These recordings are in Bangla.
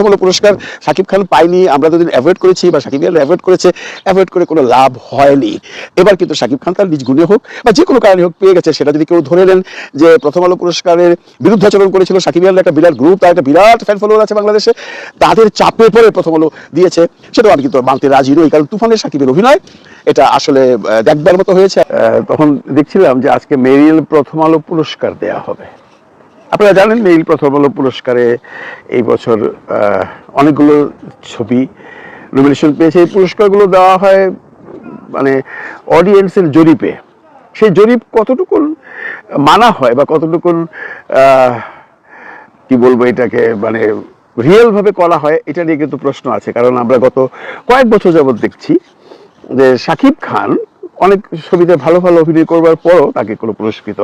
প্রথম আলো পুরস্কার শাকিব খান পাইনি আমরা দুদিন অ্যাভয়েড করেছি বা শাকিব খান অ্যাভয়েড করেছে অ্যাভয়েড করে কোনো লাভ হয়নি। এবার কিন্তু শাকিব খান তার নিজ গুণে হোক বা যে কোনো কারণে হোক পেয়ে গেছে, সেটা যদি কেউ ধরে নেন যে প্রথম আলো পুরস্কারের বিরুদ্ধাচরণ করেছিল শাকিব খানের একটা বিরাট গ্রুপ তার একটা বিরাট ফ্যান ফলোয়ার আছে বাংলাদেশে, তাদের চাপে পড়ে প্রথম আলো দিয়েছে, সেটাও আমি কিন্তু মানতে রাজি নই, কারণ তুফানের সাকিবের অভিনয়, এটা আসলে দেখবার মতো হয়েছে। তখন দেখছিলাম যে আজকে মেরিল প্রথম আলো পুরস্কার দেয়া হবে। আপনারা জানেন মেরিল প্রথম আলো পুরস্কারে এই বছর অনেকগুলো ছবি নমিনেশন পেয়েছে। এই পুরস্কারগুলো দেওয়া হয় মানে অডিয়েন্সের জরিপে। সেই জরিপ কতটুকু মানা হয় বা কতটুকুন কি বলব এটাকে মানে রিয়েলভাবে করা হয়, এটা নিয়ে কিন্তু প্রশ্ন আছে। কারণ আমরা গত কয়েক বছর যাবৎ দেখছি যে শাকিব খান অনেক ছবিতে ভালো ভালো অভিনয় করবার পরও তাকে কোনো পুরস্কৃত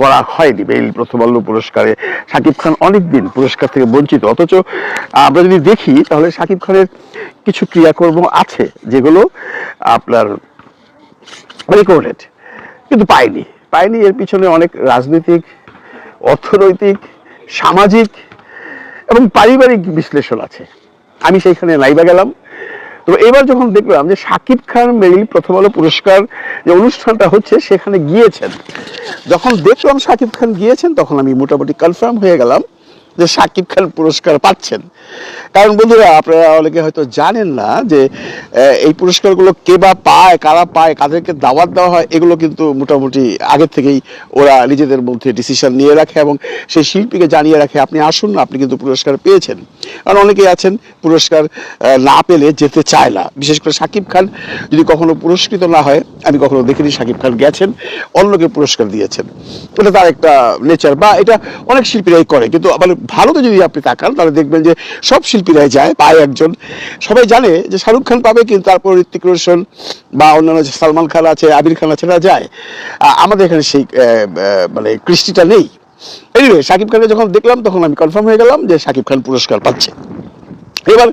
করা হয়নি। বেইল প্রথম আলো পুরস্কারে শাকিব খান অনেক দিন পুরস্কার থেকে বঞ্চিত। অথচ আমরা যদি দেখি, তাহলে শাকিব খানের কিছু ক্রিয়াকর্ম আছে যেগুলো আপনার রেকর্ডেড কিন্তু পায়নি। পায়নি এর পিছনে অনেক রাজনৈতিক, অর্থনৈতিক, সামাজিক এবং পারিবারিক বিশ্লেষণ আছে। আমি সেইখানে লাইবা গেলাম। তো এবার যখন দেখলাম যে শাকিব খান মেরিল প্রথম আলো পুরস্কার যে অনুষ্ঠানটা হচ্ছে, সেখানে গিয়েছেন। যখন দেখলাম শাকিব খান গিয়েছেন, তখন আমি মোটামুটি কনফার্ম হয়ে গেলাম যে শাকিব খান পুরস্কার পাচ্ছেন। কারণ বন্ধুরা, আপনারা অনেকে হয়তো জানেন না যে এই পুরস্কারগুলো কে বা পায়, কারা পায়, কাদেরকে দাওয়াত দেওয়া হয়, এগুলো কিন্তু মোটামুটি আগে থেকেই ওরা নিজেদের মধ্যে ডিসিশন নিয়ে রাখে এবং সেই শিল্পীকে জানিয়ে রাখে, আপনি আসুন, আপনি কিন্তু পুরস্কার পেয়েছেন। কারণ অনেকেই আছেন পুরস্কার না পেলে যেতে চায় না। বিশেষ করে শাকিব খান, যদি কখনো পুরস্কৃত না হয়, আমি কখনো দেখিনি শাকিব খান গেছেন, অন্যকে পুরস্কার দিয়েছেন। এটা তার একটা নেচার বা এটা অনেক শিল্পীরাই করে, কিন্তু আবার ভারতে যদি আপনি তাকান, তাহলে দেখবেন যে সব শিল্পীরাই যায়, পায় একজন। সবাই জানে যে শাহরুখ খান পাবে কিন্তু তারপর ঋত্বিক রোশন বা অন্যান্য সালমান খান আছে, আবির খান আছে, তারা যায়। আমাদের এখানে সেই মানে কৃষ্টিটা নেই। এনিওয়ে শাকিব খানকে যখন দেখলাম, তখন আমি কনফার্ম হয়ে গেলাম যে শাকিব খান পুরস্কার পাচ্ছে। এবার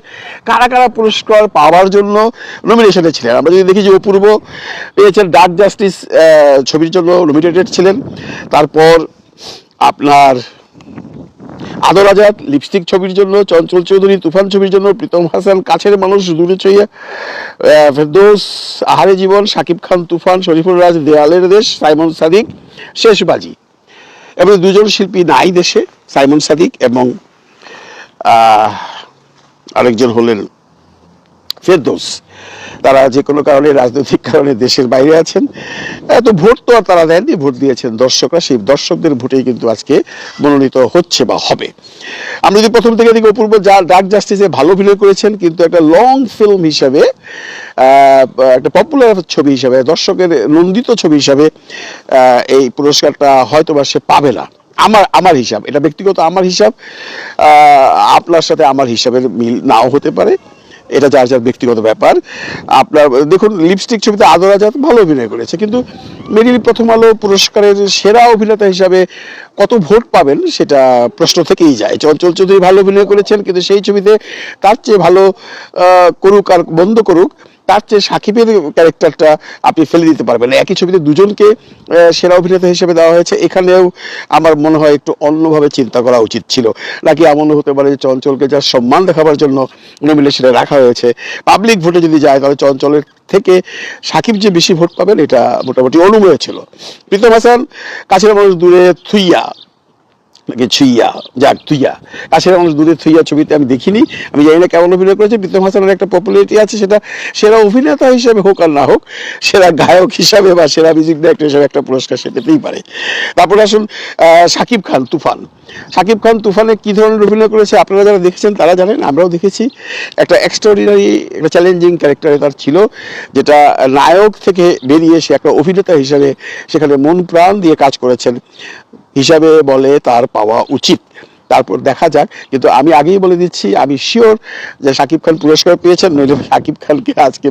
কারা কারা পুরস্কার পাওয়ার জন্য নমিনেশনে ছিলেন? আমরা যদি দেখি যে অপূর্ব পেয়েছেন ডার্ক জাস্টিস ছবির জন্য নমিনেটেড ছিলেন। তারপর আপনার আদর আজাদ লিপস্টিক ছবির জন্য চঞ্চল চৌধুরী তুফান ছবির জন্য প্রীতম হাসান কাছের মানুষ দূরে আহ, ফেরদৌস আহারে জীবন সাকিব খান তুফান শরীফুল রাজ দেয়ালের দেশ সাইমন সাদিক শেষবাজি। এবং দুজন শিল্পী নাই দেশে সাইমন সাদিক এবং আরেকজন হলেন ফেরদৌস তারা যে কোনো কারণে, রাজনৈতিক কারণে দেশের বাইরে আছেন। এত ভোট তো আর তারা দেননি, ভোট দিয়েছেন দর্শকরা। সেই দর্শকদের ভোটেই কিন্তু আজকে মনোনীত হচ্ছে বা হবে। আমরা যদি প্রথম থেকে দেখি, অপূর্ব যা ডার্ক জাস্টিসে ভালো অভিনয় করেছেন, কিন্তু একটা লং ফিল্ম হিসাবে একটা পপুলার ছবি হিসাবে, দর্শকের নন্দিত ছবি হিসাবে এই পুরস্কারটা হয়তো বা সে পাবে না। আমার আমার হিসাব, এটা ব্যক্তিগত আমার হিসাব আপনার সাথে আমার হিসাবের মিল নাও হতে পারে। এটা যার যার ব্যক্তিগত ব্যাপার। আপনার, দেখুন লিপস্টিক ছবিতে আদর আজাদ ভালো অভিনয় করেছে, কিন্তু মেরিল প্রথম আলো পুরস্কারের সেরা অভিনেতা হিসাবে কত ভোট পাবেন সেটা প্রশ্ন থেকেই যায়। চঞ্চল চৌধুরী ভালো অভিনয় করেছেন, কিন্তু সেই ছবিতে তার চেয়ে ভালো করুক আর বন্ধ করুক, তার চেয়ে সাকিবের ক্যারেক্টারটা আপনি ফেলে দিতে পারবেন। একই ছবিতে দুজনকে সেরা অভিনেতা হিসেবে দেওয়া হয়েছে। এখানেও আমার মনে হয় একটু অন্যভাবে চিন্তা করা উচিত ছিল। নাকি এমন হতে পারে যে চঞ্চলকে যার সম্মান দেখাবার জন্য নমিনেশনে রাখা হয়েছে। পাবলিক ভোটে যদি যায়, তাহলে চঞ্চলের থেকে সাকিব যে বেশি ভোট পাবেন, এটা মোটামুটি অনুমেয় ছিল। প্রীতম হাসান, কাছের মানুষ দূরে থুইয়া নাকি ছুইয়া, যাক, থুইয়া। কাছের মানুষ দূরে থুইয়া ছবিতে আমি দেখিনি, আমি জানি না কেমন অভিনয় করেছে, প্রীতম হাসানের একটা পপুলারিটি আছে, সেটা সেরা অভিনেতা হিসেবে হোক আর না হোক, সেরা গায়ক হিসাবে বা সেরা মিউজিক ডাইরেক্টর হিসাবে একটা পুরস্কার সে পেতেই পারে। তারপরে আসুন সাকিব খান, তুফান। সাকিব খান তুফানে কি ধরনের অভিনয় করেছে আপনারা যারা দেখেছেন তারা জানেন, আমরাও দেখেছি। একটা এক্সট্রাঅর্ডিনারি একটা চ্যালেঞ্জিং ক্যারেক্টার তার ছিল, যেটা নায়ক থেকে বেরিয়ে সে একটা অভিনেতা হিসাবে সেখানে মন প্রাণ দিয়ে কাজ করেছেন। হিসাবে বলে তার পাওয়া উচিত। তারপর দেখা যাক, কিন্তু আমি আগেই বলে দিচ্ছি, আমি শিওর যে শাকিব খান পুরস্কার পেয়েছেন, নইলে শাকিব খানকে আজকে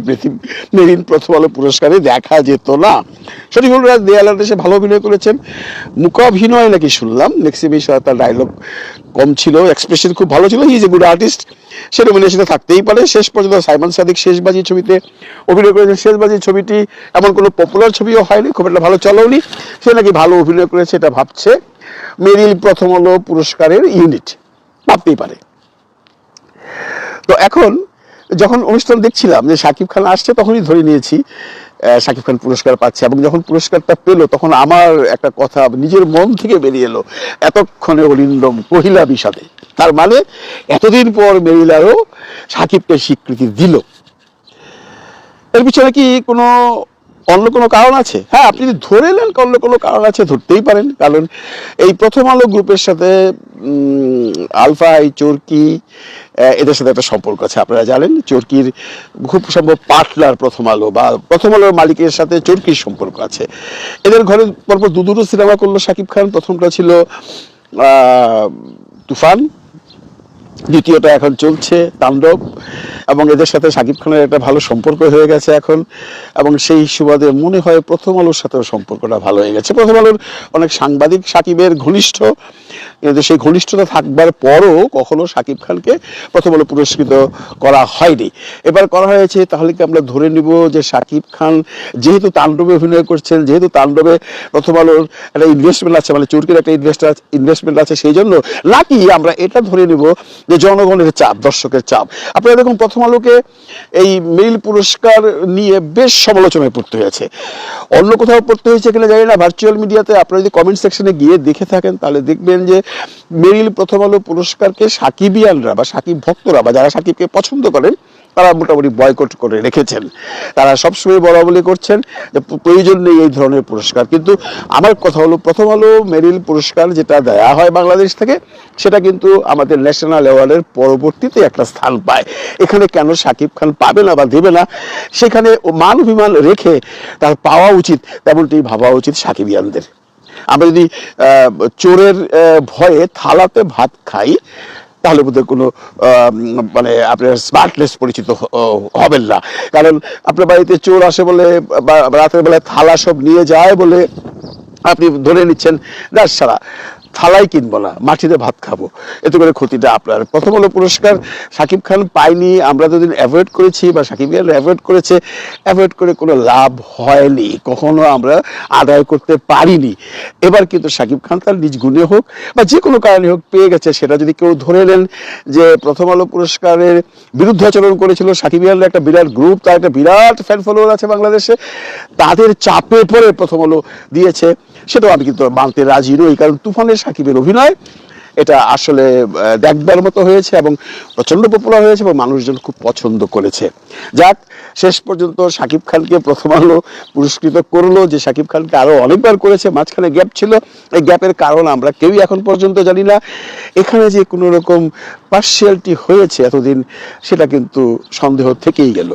মেরিন প্রথম আলো পুরস্কারে দেখা যেত না। শরীফুল রাজ দেয়ালের দেশে ভালো অভিনয় করেছেন। মুখাভিনয় নাকি শুনলাম, মেক্সিমি তার ডায়লগ কম ছিল এক্সপ্রেশন খুব ভালো ছিল ইজ এ গুড আর্টিস্ট সে নমিনেশনে থাকতেই পারে। শেষ পর্যন্ত সাইমন সাদিক শেষবাজি ছবিতে অভিনয় করেছেন। শেষবাজি ছবিটি এমন কোনো পপুলার ছবিও হয়নি, খুব একটা ভালো চলেওনি, সে নাকি ভালো অভিনয় করেছে, এটা ভাবছে। মেরিল প্রথম হলো পুরস্কারের ইউনিট, ভাবতেই পারে। তো এখন যখন অনুষ্ঠান দেখছিলাম যে শাকিব খান আসছে, তখনই ধরে নিয়েছি শাকিব খান পুরস্কার পাচ্ছে এবং যখন পুরস্কারটা পেল, তখন আমার একটা কথা নিজের মন থেকে বেরিয়ে এলো, এতক্ষণে অরিন্দম কহিলা বিষাদে। তার মানে এতদিন পর মেরিলারও সাকিবকে স্বীকৃতি দিল। এর পিছনে কি কোনো অন্য কোনো কারণ আছে? হ্যাঁ আপনি যদি ধরে নেন অন্য কোনো কারণ আছে, ধরতেই পারেন। কারণ এই প্রথম আলো গ্রুপের সাথে আলফা, এই চরকি এদের সাথে একটা সম্পর্ক আছে, আপনারা জানেন। চরকির খুব সম্ভব পার্টনার প্রথম আলো বা প্রথম আলোর মালিকের সাথে চরকির সম্পর্ক আছে। এদের ঘরে পরপর দু দুটো সিনেমা করল শাকিব খান। প্রথমটা ছিল তুফান। দ্বিতীয়টা এখন চলছে, তাণ্ডব, এবং এদের সাথে সাকিব খানের একটা ভালো সম্পর্ক হয়ে গেছে এখন, এবং সেই সুবাদে মনে হয় প্রথম আলোর সাথেও সম্পর্কটা ভালো হয়ে গেছে। প্রথম আলোর অনেক সাংবাদিক সাকিবের ঘনিষ্ঠ কিন্তু সেই ঘনিষ্ঠতা থাকবার পরও কখনো শাকিব খানকে প্রথম আলো পুরস্কৃত করা হয়নি। এবার করা হয়েছে, তাহলে কি আমরা ধরে নিব যে শাকিব খান যেহেতু তাণ্ডবে অভিনয় করছেন, যেহেতু তাণ্ডবে প্রথম আলোর একটা ইনভেস্টমেন্ট আছে মানে চুরকির একটা ইনভেস্ট ইনভেস্টমেন্ট আছে সেই জন্য, নাকি আমরা এটা ধরে নিব যে জনগণের চাপ, দর্শকের চাপ। আপনারা দেখুন, প্রথম আলোকে এই মেইল পুরস্কার নিয়ে বেশ সমালোচনায় পড়তে হয়েছে। অন্য কোথাও পড়তে হয়েছে কিনা জানি না ভার্চুয়াল মিডিয়াতে আপনারা যদি কমেন্ট সেকশনে গিয়ে দেখে থাকেন, তাহলে দেখবেন যে মেরিল প্রথম আলো পুরস্কারকে সাকিবিয়ানরা বা সাকিব ভক্তরা বা যারা সাকিবকে পছন্দ করেন, তারা মোটামুটি বয়কট করে রেখেছেন। তারা সবসময় বলা বলি করছেন যে প্রয়োজন নেই এই ধরনের পুরস্কার। কিন্তু আমার কথা হলো, প্রথম আলো মেরিল পুরস্কার যেটা দেয়া হয় বাংলাদেশ থেকে, সেটা কিন্তু আমাদের ন্যাশনাল অ্যাওয়ার্ডের পরবর্তীতে একটা স্থান পায়। এখানে কেন সাকিব খান পাবে না বা দেবে না, সেখানে মান অভিমান রেখে তার পাওয়া উচিত, তেমনটি ভাবা উচিত সাকিবিয়ানদের আমরা যদি চোরের ভয়ে থালাতে ভাত খাই, তাহলে বোধহয় কোনো মানে আপনার স্মার্টনেস পরিচিত হবেন না। কারণ আপনার বাড়িতে চোর আসে বলে রাতের বেলায় থালা সব নিয়ে যায় বলে আপনি ধরে নিচ্ছেন, না, সারা। থালাই কিনবো না, মাটিতে ভাত খাব। এতে করে ক্ষতিটা আপনার। প্রথম হলো পুরস্কার। সাকিব খান পাইনি, আমরা যতদিন অ্যাভয়েড করেছি বা সাকিব খান অ্যাভয়েড করেছে অ্যাভয়েড করে কোনো লাভ হয়নি, কখনো আমরা আদায় করতে পারিনি। এবার কিন্তু সাকিব খান তার নিজ গুণে হোক বা যে কোনো কারণে হোক পেয়ে গেছে, সেটা যদি কেউ ধরে নেন যে প্রথম আলো পুরস্কারের বিরুদ্ধাচরণ করেছিল সাকিবিয়ানরা একটা বিরাট গ্রুপ তার একটা বিরাট ফ্যান ফলোয়ার আছে বাংলাদেশে, তাদের চাপে পড়ে প্রথম আলো দিয়েছে। সেটাও আমি কিন্তু মানতে রাজি নই কারণ তুফানের সাকিবের অভিনয়, এটা আসলে দেখবার মতো হয়েছে এবং প্রচণ্ড পপুলার হয়েছে এবং মানুষজন খুব পছন্দ করেছে। যাক, শেষ পর্যন্ত সাকিব খানকে প্রথম আলো পুরস্কৃত করল যে সাকিব খানকে আরও অনেকবার করেছে, মাঝখানে গ্যাপ ছিল। এই গ্যাপের কারণ আমরা কেউই এখন পর্যন্ত জানি না। এখানে যে কোনো রকম পার্সিয়ালিটি হয়েছে এতদিন, সেটা কিন্তু সন্দেহ থেকেই গেল।